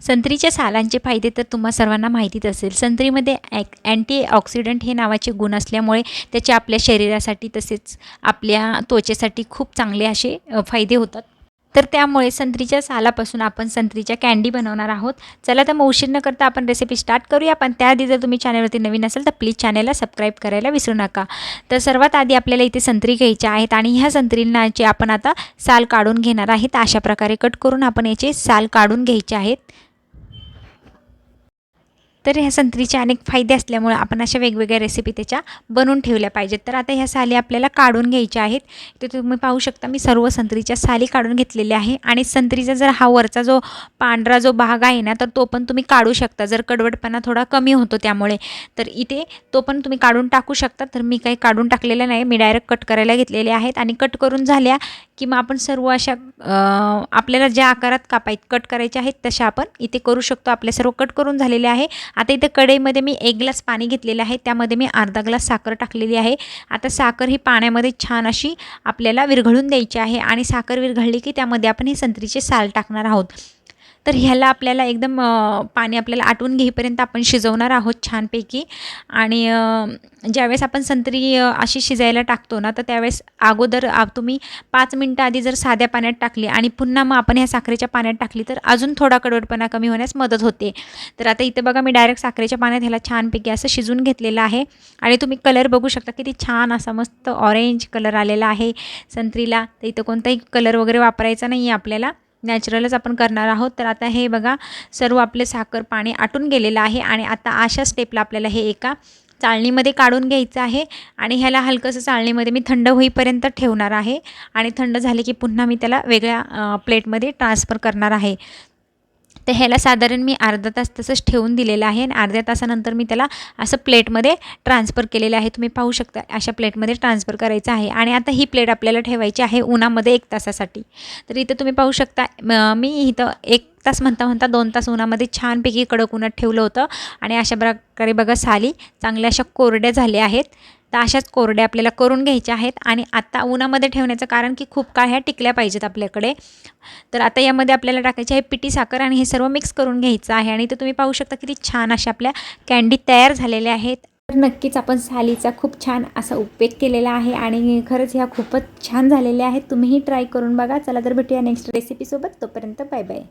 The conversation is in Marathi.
संत्रीच्या सालांचे फायदे तर तुम्हा सर्वांना माहितीच असेल. संत्रीमध्ये ॲक अँटी ऑक्सिडंट हे नावाचे गुण असल्यामुळे त्याचे आपल्या शरीरासाठी तसेच आपल्या त्वचेसाठी खूप चांगले असे फायदे होतात. तर त्यामुळे संत्रीच्या सालापासून आपण संत्रीच्या कँडी बनवणार आहोत. चला तर मग उशीर न करता आपण रेसिपी स्टार्ट करूया. पण त्याआधी जर तुम्ही चॅनलवरती नवीन असेल तर प्लीज चॅनलला सबस्क्राईब करायला विसरू नका. तर सर्वात आधी आपल्याला इथे संत्री घ्यायच्या आहेत आणि ह्या संत्रींनाचे आपण आता साल काढून घेणार आहेत. अशा प्रकारे कट करून आपण याचे साल काढून घ्यायचे आहेत. तर ह्या संत्रीचे अनेक फायदे असल्यामुळे आपण अशा वेगवेगळ्या रेसिपी त्याच्या बनवून ठेवल्या पाहिजेत. तर आता ह्या साली आपल्याला काढून घ्यायच्या आहेत. तर तुम्ही पाहू शकता मी सर्व संत्रीच्या साली काढून घेतलेल्या आहे. आणि संत्रीचा जर हा वरचा जो पांढरा जो भाग आहे ना तर तो पण तुम्ही काढू शकता. जर कडवटपणा थोडा कमी होतो त्यामुळे. तर इथे तो पण तुम्ही काढून टाकू शकता. तर मी काही काढून टाकलेलं नाही. मी डायरेक्ट कट करायला घेतलेले आहेत. आणि कट करून झाल्या की मग आपण सर्व अशा आपल्याला ज्या आकारात कापाय कट करायचे आहेत तशा आपण इथे करू शकतो. आपले सर्व कट करून झालेले आहे. आता इथे कढईमध्ये मी एक ग्लास पाणी घेतलेलं आहे. त्यामध्ये मी अर्धा ग्लास साखर टाकलेली आहे. आता साखर ही पाण्यामध्ये छान अशी आपल्याला विरघळून द्यायची आहे आणि साखर विरघळली की त्यामध्ये आपण हे संत्रीचे साल टाकणार आहोत. तर ह्याला आपल्याला एकदम पाणी आपल्याला आटवून घेईपर्यंत आपण शिजवणार आहोत छानपैकी. आणि ज्यावेळेस आपण संत्री अशी शिजायला टाकतो ना तर त्यावेळेस अगोदर तुम्ही पाच मिनटं आधी जर साध्या पाण्यात टाकली आणि पुन्हा मग आपण ह्या साखरेच्या पाण्यात टाकली तर अजून थोडा कडवटपणा कमी होण्यास मदत होते. तर आता इथे बघा मी डायरेक्ट साखरेच्या पाण्यात ह्याला छानपैकी असं शिजून घेतलेलं आहे. आणि तुम्ही कलर बघू शकता किती छान असा मस्त ऑरेंज कलर आलेला आहे संत्रीला. तर इथं कोणताही कलर वगैरे वापरायचा नाही आहे आपल्याला. नॅचरलच आपण करणार आहोत. तर आता हे बघा सर्व आपले साखर पाणी आटून गेलेलं आहे आणि आता अशा स्टेपला आपल्याला हे एका चाळणीमध्ये काढून घ्यायचं आहे आणि ह्याला हलकंसं चाळणीमध्ये मी थंड होईपर्यंत ठेवणार आहे आणि थंड झाले की पुन्हा मी त्याला वेगळ्या प्लेटमध्ये ट्रान्सफर करणार आहे. तर ह्याला साधारण मी अर्धा तास तसंच ठेवून दिलेलं आहे आणि अर्ध्या तासानंतर मी त्याला असं प्लेटमध्ये ट्रान्सफर केलेलं आहे. तुम्ही पाहू शकता अशा प्लेटमध्ये ट्रान्सफर करायचं आहे. आणि आता ही प्लेट आपल्याला ठेवायची आहे उन्हामध्ये एक तासासाठी. तर इथं तुम्ही पाहू शकता मी इथं एक तास म्हणता म्हणता दोन तास उन्हामध्ये छानपैकी कडक उन्हात ठेवलं होतं. आणि अशा प्रकारे बघा साली चांगल्या अशा कोरड्या झाल्या आहेत. तर अशाच कोरड्या आपल्याला करून घ्यायच्या आहेत आणि आता उन्हामध्ये ठेवण्याचं कारण की खूप काळ ह्या टिकल्या पाहिजेत आपल्याकडे. तर आता यामध्ये आपल्याला टाकायचे आहे पिटी साखर आणि हे सर्व मिक्स करून घ्यायचं आहे आणि ते तुम्ही पाहू शकता किती छान अशा आपल्या कँडी तयार झालेल्या आहेत. तर नक्कीच आपण सालीचा खूप छान असा उपयोग केलेला आहे आणि खरंच ह्या खूपच छान झालेल्या आहेत. तुम्हीही ट्राय करून बघा. चला तर भेटूया नेक्स्ट रेसिपीसोबत तोपर्यंत बाय बाय